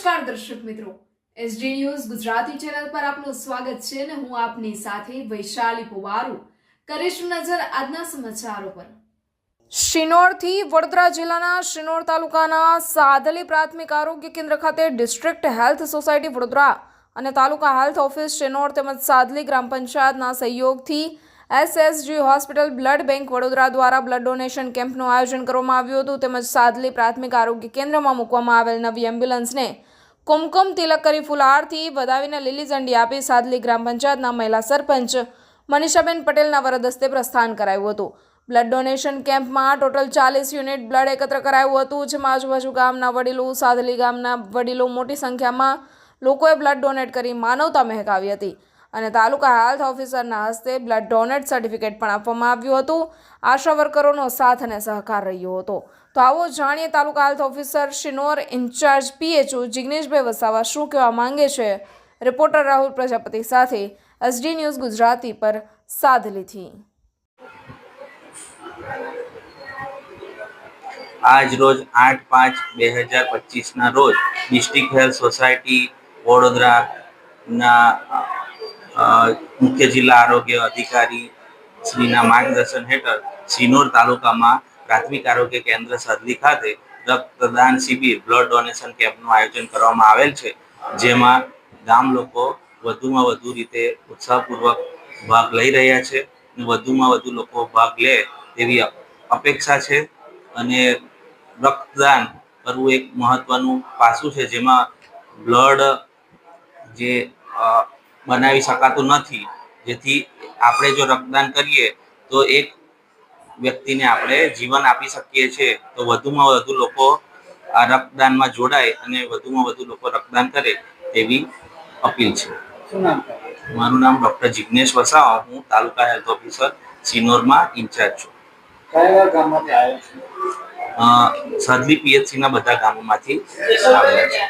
નમસ્કાર દર્શક મિત્રો. એસડી ન્યૂઝ ગુજરાતી ચેનલ પર આપનું સ્વાગત છે અને હું આપની સાથે વૈશાલી પુવારુ. કરીશું નજર આજના સમાચારો પર. શિનોરથી વડોદરા જિલ્લાના શિનોર તાલુકાના સાદલી પ્રાથમિક આરોગ્ય કેન્દ્ર ખાતે ડિસ્ટ્રિક્ટ હેલ્થ સોસાયટી વડોદરા અને તાલુકા હેલ્થ ઓફિસ શિનોર તેમજ સાદલી ગ્રામ પંચાયતના સહયોગથી SSG hospital blood bank Vadodara દ્વારા બ્લડ ડોનેશન કેમ્પનું આયોજન કરવામાં આવ્યું હતું. તેમજ સાદલી પ્રાથમિક આરોગ્ય કેન્દ્રમાં મૂકવામાં આવેલ નવી એમ્બ્યુલન્સને કુમકુમ તિલક કરી ફુલહારથી વધાવીને લીલી ઝંડી આપી સાદલી ગ્રામ પંચાયતના મહિલા સરપંચ મનીષાબેન પટેલના વરદ હસ્તે પ્રસ્થાન કરાયું હતું. બ્લડ ડોનેશન કેમ્પમાં ટોટલ ચાલીસ યુનિટ બ્લડ એકત્ર કરાયું હતું, જેમાં આજુબાજુ ગામના વડીલો, સાદલી ગામના વડીલો મોટી સંખ્યામાં લોકોએ બ્લડ ડોનેટ કરી માનવતા મહેકાવી હતી. અને તાલુકા હેલ્થ ઓફિસરના હસ્તે બ્લડ ડોનેટ સર્ટિફિકેટ પણ આપવામાં આવ્યું હતું. આશા વર્કરોનો સાથ અને સહકાર રહ્યો હતો. તો આવો જાણીએ taluka health officer Shinor in charge PHO Jigneshbhai Vasava શું કહેવા માંગે છે? રિપોર્ટર રાહુલ પ્રજાપતિ સાથે એસડી ન્યૂઝ ગુજરાતી પર સાદલીથી. આજ રોજ આઠ પાંચ બે હજાર પચીસના રોજ ડિસ્ટ્રિક્ટ હેલ્થ સોસાયટી વડોદરાના મુખ્ય જિલ્લા આરોગ્ય અધિકારી શ્રીના માર્ગદર્શન હેઠળ સિનોર તાલુકામાં પ્રાથમિક આરોગ્ય કેન્દ્ર સરલી ખાતે રક્તદાન શિબિર, બ્લડ ડોનેશન કેમ્પનું આયોજન કરવામાં આવેલ છે, જેમાં ગામ લોકો વધુમાં વધુ રીતે ઉત્સાહપૂર્વક ભાગ લઈ રહ્યા છે વધુમાં વધુ લોકો ભાગ લે તેવી અપેક્ષા છે અને રક્તદાન કરવું એક મહત્વનું પાસું છે, જેમાં બ્લડ જે બનાવી શકાતું નથી. જેથી આપણે જો રક્તદાન કરીએ તો એક વ્યક્તિને આપણે જીવન આપી શકીએ છીએ. તો વધુમાં વધુ લોકો આ રક્તદાનમાં જોડાય અને વધુમાં વધુ લોકો રક્તદાન કરે તેવી અપીલ છે? મારું નામ ડૉક્ટર જિજ્ઞેશ વસાવા. હું તાલુકા હેલ્થ ઓફિસર સિનોરમાં ઇન્ચાર્જ છું. સરહદી પીએચસીના બધા ગામોમાંથી આવેલા છે.